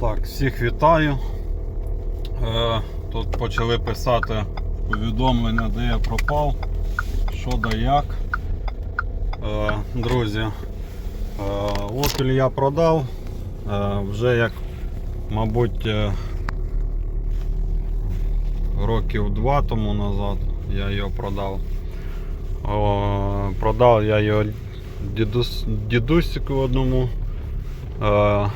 Так, всіх вітаю. Е, тут почали писати повідомлення, де я пропав, що да як. Е, друзі, е, Opel я продав. Е, вже як, мабуть, е, років два тому назад я його продав. О, продав я його дідус, дідусику одному. Е,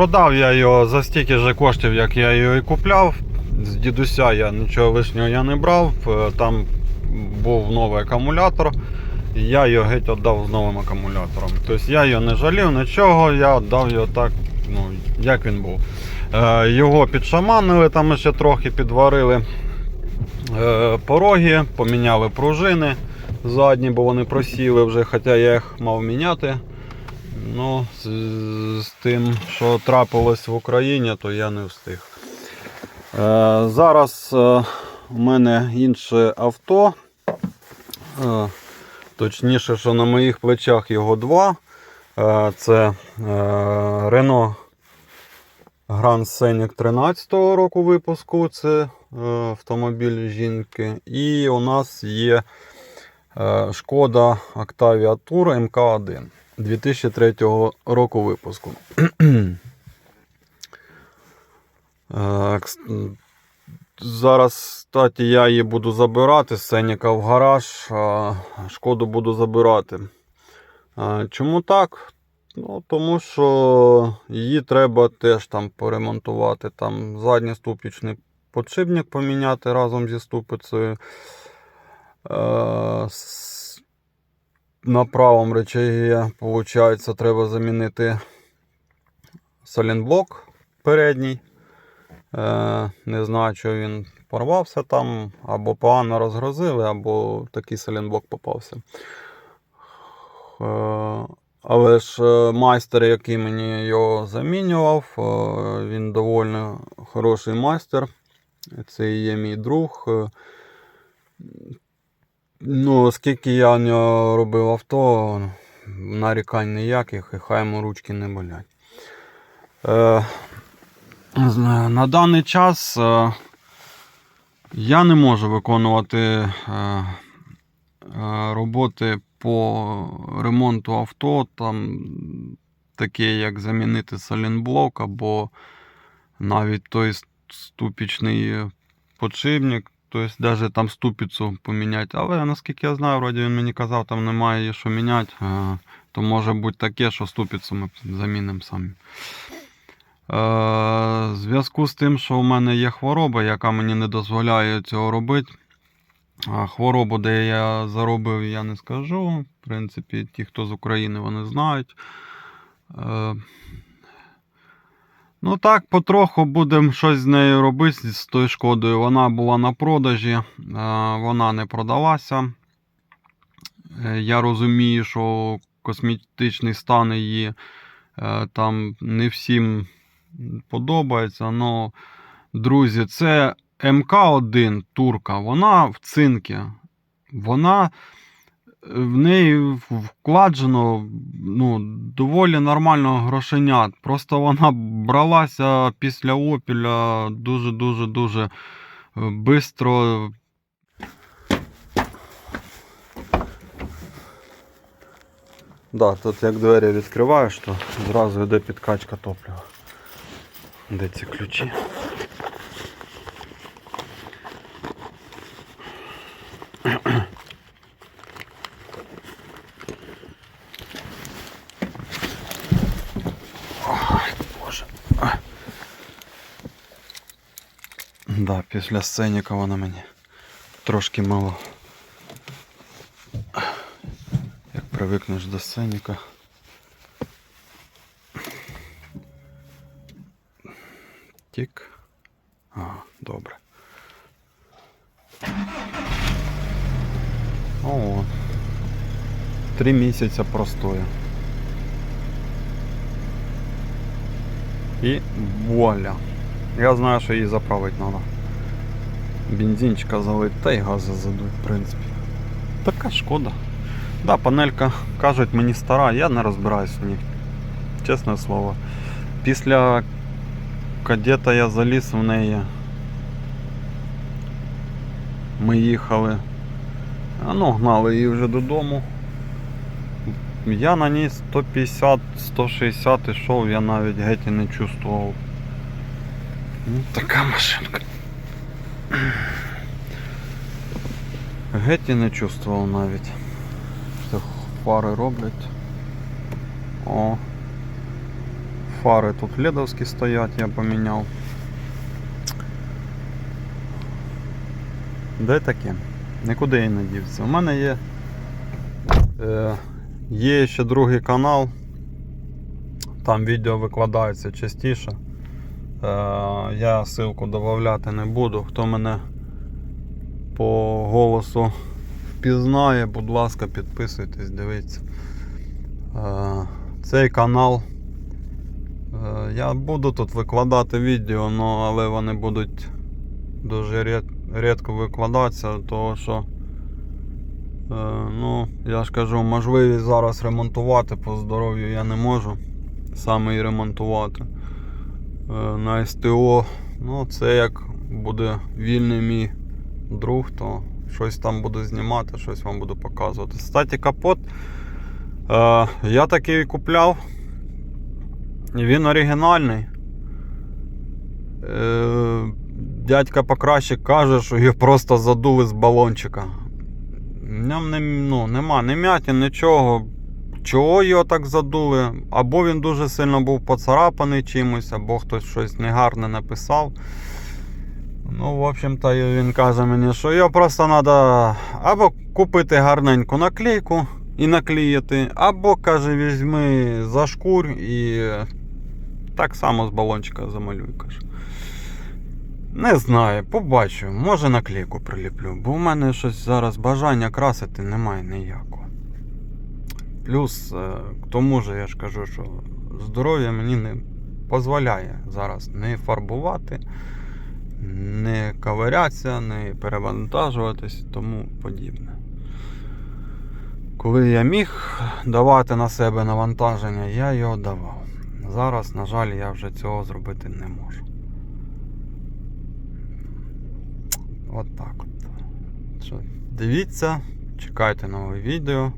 Продав я його за стільки ж коштів, як я його і купляв. З дідуся я нічого лишнього я не брав. Е, Там був новий акумулятор. Я його геть віддав з новим акумулятором. Тобто я його не жалів, нічого, я віддав його так, ну, як він був. Е, Його підшаманили, там ще трохи підварили е, пороги, поміняли пружини задні, бо вони просіли вже, хоча я їх мав міняти. Ну, з, з тим, що трапилось в Україні, то я не встиг. Е, зараз е, у мене інше авто. Е, точніше, що на моїх плечах його два. Е, це е, Renault Grand Scenic 13 року випуску. Це е, автомобіль жінки. І у нас є е, Шкода Octavia Tour MK1. 2003 року випуску. Зараз, кстати, я її буду забирати з Сеніка в гараж, шкоду буду забирати. Чому так? Ну, тому що її треба теж там поремонтувати. Там задній ступічний подшипник поміняти разом зі ступицею. На правому речагі, виходить, треба замінити салінблок передній. Е, не знаю, чи він порвався там, або погано розгрузили, або такий салінблок попався. Е, але ж е, майстер, який мені його замінював, він доволі хороший майстер. Це і є мій друг. Ну, оскільки я в робив авто, нарікань ніяких, і хай йому ручки не болять. Е, на даний час е, я не можу виконувати е, е, роботи по ремонту авто, там таке, як замінити салінблок або навіть той ступічний подшипник. Тобто навіть там ступицю поміняти. Але наскільки я знаю, вроді він мені казав, там немає що міняти. То може бути таке, що ступицю ми замінимо самі. Зв'язку з тим, що у мене є хвороба, яка мені не дозволяє цього робити. Хворобу, де я заробив, я не скажу. В принципі, ті, хто з України, вони знають. Ну так, потроху будемо щось з нею робити з тою шкодою. Вона була на продажі, вона не продалася. Е, Я розумію, що косметичний стан її е, там не всім подобається. Але, друзі, це МК1 турка, вона в цинкі. Вона в неї вкладено ну, доволі нормально грошенят. Просто вона бралася після опіля дуже-дуже дуже швидко. Да, тут як двері відкриваєш, то зразу йде підкачка топлива. Де ці ключі? Да, після сценіка вона мені трошки мало. Як привикнеш до сценіка. Тік. А, добре. О, три місяця простою. І вуаля. Я знаю, що її заправити треба. Бензинчика залить, та й гази задуть, в принципі. Така шкода. Да, панелька, кажуть, мені стара, я не розбираюсь в ній. Чесне слово. Після кадета я заліз в неї. Ми їхали. А ну, гнали її вже додому. Я на ній 150-160 ішов, я навіть геть і не чувствував. Ну, така машинка. Геть і не чувствував навіть. Це фари роблять. О. Фари тут ледовські стоять, я поміняв. Де таке? Нікуди я не дівся. У мене є. Е, є ще другий канал. Там відео викладається частіше. Е, я ссылку додавати не буду. Хто мене по голосу впізнає, будь ласка, підписуйтесь, дивіться. Е, цей канал. е, Я буду тут викладати відео, але вони будуть дуже рід, рідко викладатися, тому що, ну, я ж кажу, можливість зараз ремонтувати по здоров'ю я не можу саме і ремонтувати. Е, на СТО, ну, це як буде вільний мій друг, то щось там буду знімати, щось вам буду показувати. Кстати, капот е, я такий купляв. Він оригінальний. Е, дядька покращик каже, що його просто задули з балончика. В ньому не, ну, нема ні м'ятін, нічого. Чого його так задули? Або він дуже сильно був поцарапаний чимось, або хтось щось негарне написав. Ну, в общем-то, він каже мені, що його просто треба або купити гарненьку наклейку і наклеїти, або, каже, візьми за шкур і так само з балончика замалюй, каже. Не знаю, побачу, може наклейку приліплю, бо в мене щось зараз бажання красити немає ніякого. Плюс, е, к тому же я ж кажу, що здоров'я мені не дозволяє зараз не фарбувати, не ковирятися, не перевантажуватись тому подібне. Коли я міг давати на себе навантаження, я його давав. Зараз, на жаль, я вже цього зробити не можу. От так от. Дивіться, чекайте нове відео.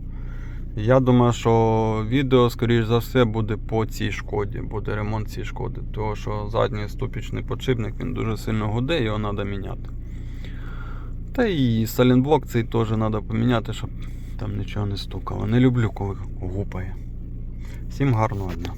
Я думаю, що відео, скоріш за все, буде по цій шкоді, буде ремонт цієї шкоди. Тому що задній ступічний подшипник він дуже сильно гуде, його треба міняти. Та і салінблок цей теж треба поміняти, щоб там нічого не стукало. Не люблю, коли гупає. Всім гарного дня.